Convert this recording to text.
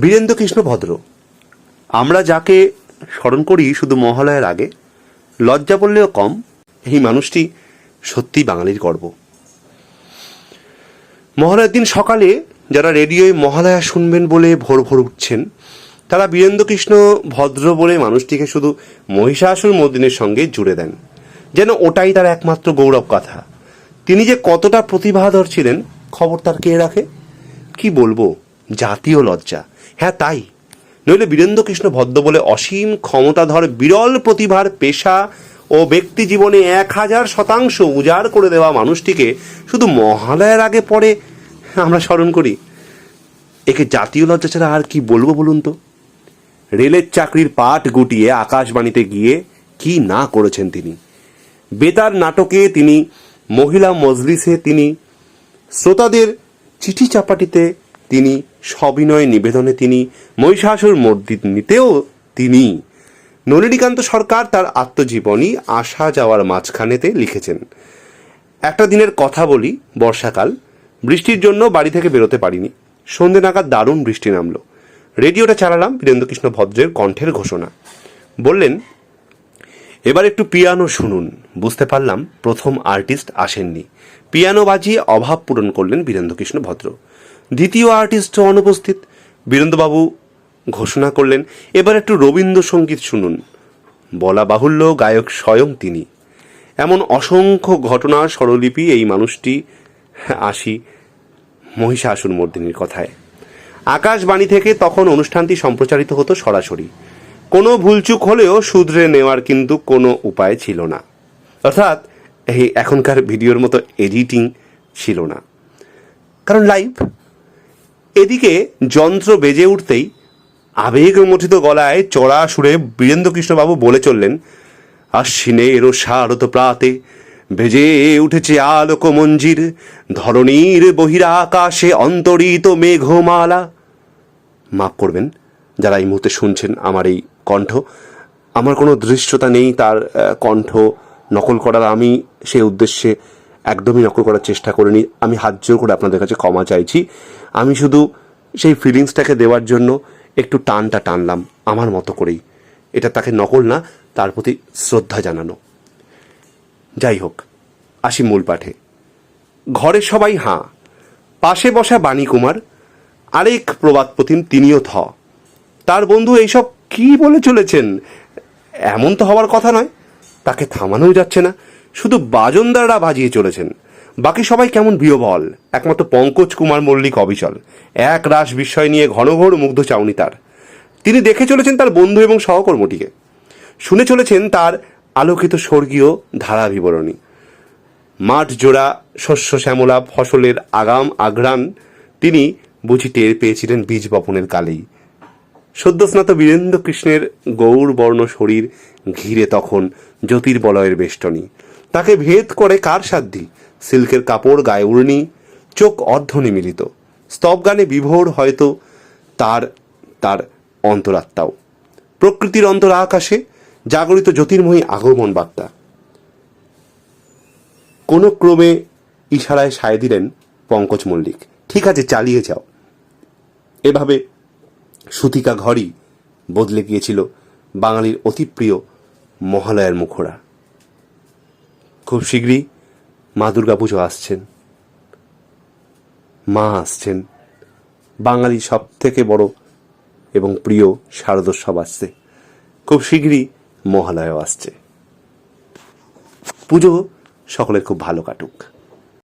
বীরেন্দ্র কৃষ্ণ ভদ্র। আমরা যাকে স্মরণ করি শুধু মহালয়ার আগে, লজ্জা বললেও কম, এই মানুষটি সত্যিই বাঙালির গর্ব। মহালয়ার দিন সকালে যারা রেডিওয় মহালয়া শুনবেন বলে ভোর ভোর উঠছেন, তারা বীরেন্দ্র কৃষ্ণ ভদ্র বলে মানুষটিকে শুধু মহিষাসুর মর্দিনের সঙ্গে জুড়ে দেন। যেন ওটাই তার একমাত্র গৌরব কথা। তিনি যে কতটা প্রতিভাধর ছিলেন, খবর তার কে রাখে? কি বলব, জাতীয় লজ্জা। হ্যাঁ তাই। নইলে বীরেন্দ্র কৃষ্ণ ভদ্র বলে অসীম ক্ষমতাধর বিরল প্রতিভার পেশা ও ব্যক্তি জীবনে এক হাজার শতাংশ উজাড় করে দেওয়া মানুষটিকে শুধু মহালয়ার আগে পরে আমরা স্মরণ করি। একে জাতীয় লজ্জা ছাড়া আর কি বলব বলুন তো? রেলের চাকরির পাট গুটিয়ে আকাশবাণীতে গিয়ে কি না করেছেন তিনি? বেতার নাটকে তিনি, মহিলা মজলিসে তিনি, শ্রোতাদের চিঠি চাপাটিতে তিনি সবিনয় নিবেদনে তিনি মহিষাসুর মর্দিনীতেও তিনি। নলিনীকান্ত সরকার তার আত্মজীবনী আসা যাওয়ার মাঝখানেতে লিখেছেন। একটা দিনের কথা বলি, বর্ষাকাল। বৃষ্টির জন্য বাড়ি থেকে বেরোতে পারিনি। সন্ধে নাগাদ দারুণ বৃষ্টি নামলো। রেডিওটা চালালাম বীরেন্দ্রকৃষ্ণ ভদ্রের কণ্ঠের ঘোষণা। বললেন, এবার একটু পিয়ানো শুনুন। বুঝতে পারলাম প্রথম আর্টিস্ট আসেননি। পিয়ানো বাজিয়ে অভাব পূরণ করলেন বীরেন্দ্রকৃষ্ণ ভদ্র। দ্বিতীয় আর্টিস্ট অনুপস্থিত। বীরেন্দ্রবাবু ঘোষণা করলেন, এবার একটু রবীন্দ্রসঙ্গীত শুনুন। বলা বাহুল্য গায়ক স্বয়ং তিনি। এমন অসংখ্য ঘটনার স্বরলিপি এই মানুষটি, আসি মহিষাসুর মর্দিনীর কথায়। আকাশবাণী থেকে তখন অনুষ্ঠানটি সম্প্রচারিত হতো সরাসরি। কোনো ভুলচুক হলেও শুধরে নেওয়ার কিন্তু কোনো উপায় ছিল না। অর্থাৎ, এই এখনকার ভিডিওর মতো এডিটিং ছিল না। কারণ লাইভ এদিকে যন্ত্র বেজে উঠতেই আবেগমঠিত গলায় চড়া সুরে বীরেন্দ্রকৃষ্ণবাবু বলে চললেন, আশ্বিনে এরো শারদ প্রাতে বেজে উঠেছে আলোক মঞ্জির, ধরণীর বহিরা আকাশে অন্তরিত মেঘমালা। মাফ করবেন, যারা এই মুহূর্তে শুনছেন আমার এই কণ্ঠ, আমার কোনো দৃশ্যতা নেই, তার কণ্ঠ নকল করার আমি সেই উদ্দেশ্যে একদমই নকল করার চেষ্টা করিনি। আমি হাত জোর করে আপনাদের কাছে ক্ষমা চাইছি। আমি শুধু সেই ফিলিংসটাকে দেওয়ার জন্য একটু টানটা টানলাম, আমার মতো করেই। এটা তাকে নকল না, তার প্রতি শ্রদ্ধা জানানো। যাই হোক, আসি মূল পাঠে। ঘরের সবাই হাঁ, পাশে বসা বাণী কুমার আরেক প্রবাদ প্রতিম তিনিও থ তার বন্ধু এইসব কি বলে চলেছেন? এমন তো হওয়ার কথা নয়, তাকে থামানোও যাচ্ছে না, শুধু বাজনদাররা বাজিয়ে চলেছেন। বাকি সবাই কেমন বিহবল? একমাত্র পঙ্কজ কুমার মল্লিক অবিচল। এক রাস বিস্ময় নিয়ে ঘনঘোর মুগ্ধ চাউনি তার। তিনি দেখে চলেছেন তার বন্ধু এবং সহকর্মটিকে। শুনে চলেছেন তার আলোকিত স্বর্গীয় ধারা বিবরণী। মাঠ জোড়া শস্য শ্যামলা ফসলের আগাম আগ্রান তিনি বুঝি টের পেয়েছিলেন বীজ বপনের কালেই। সদ্যস্নাত বীরেন্দ্র কৃষ্ণের গৌর বর্ণ শরীর ঘিরে তখন জ্যোতির্বলয়ের বেষ্টনী। তাকে ভেদ করে কার সাধ্যি সিল্কের কাপড় গায়ে উড়নি, চোখ অর্ধ নিমিলিত স্তবগানে বিভোর হয়তো তার তার অন্তরাত্মাও। প্রকৃতির অন্তর আকাশে জাগরিত জ্যোতির্ময়ী আগমন বার্তা। কোনো ক্রমে ইশারায় সায় দিলেন পঙ্কজ মল্লিক, ঠিক আছে, চালিয়ে যাও। এভাবে সুতিকা ঘরই বদলে গিয়েছিল বাঙালির অতি প্রিয় মহালয়ার মুখরা খুব শীঘ্রই মা দুর্গা পুজো আসছেন। মা আসছেন। বাঙালি সব থেকে বড় এবং প্রিয় শারদোৎসব আসছে। খুব শীঘ্রই মহালয়াও আসছে। পুজো সকলের খুব ভালো কাটুক।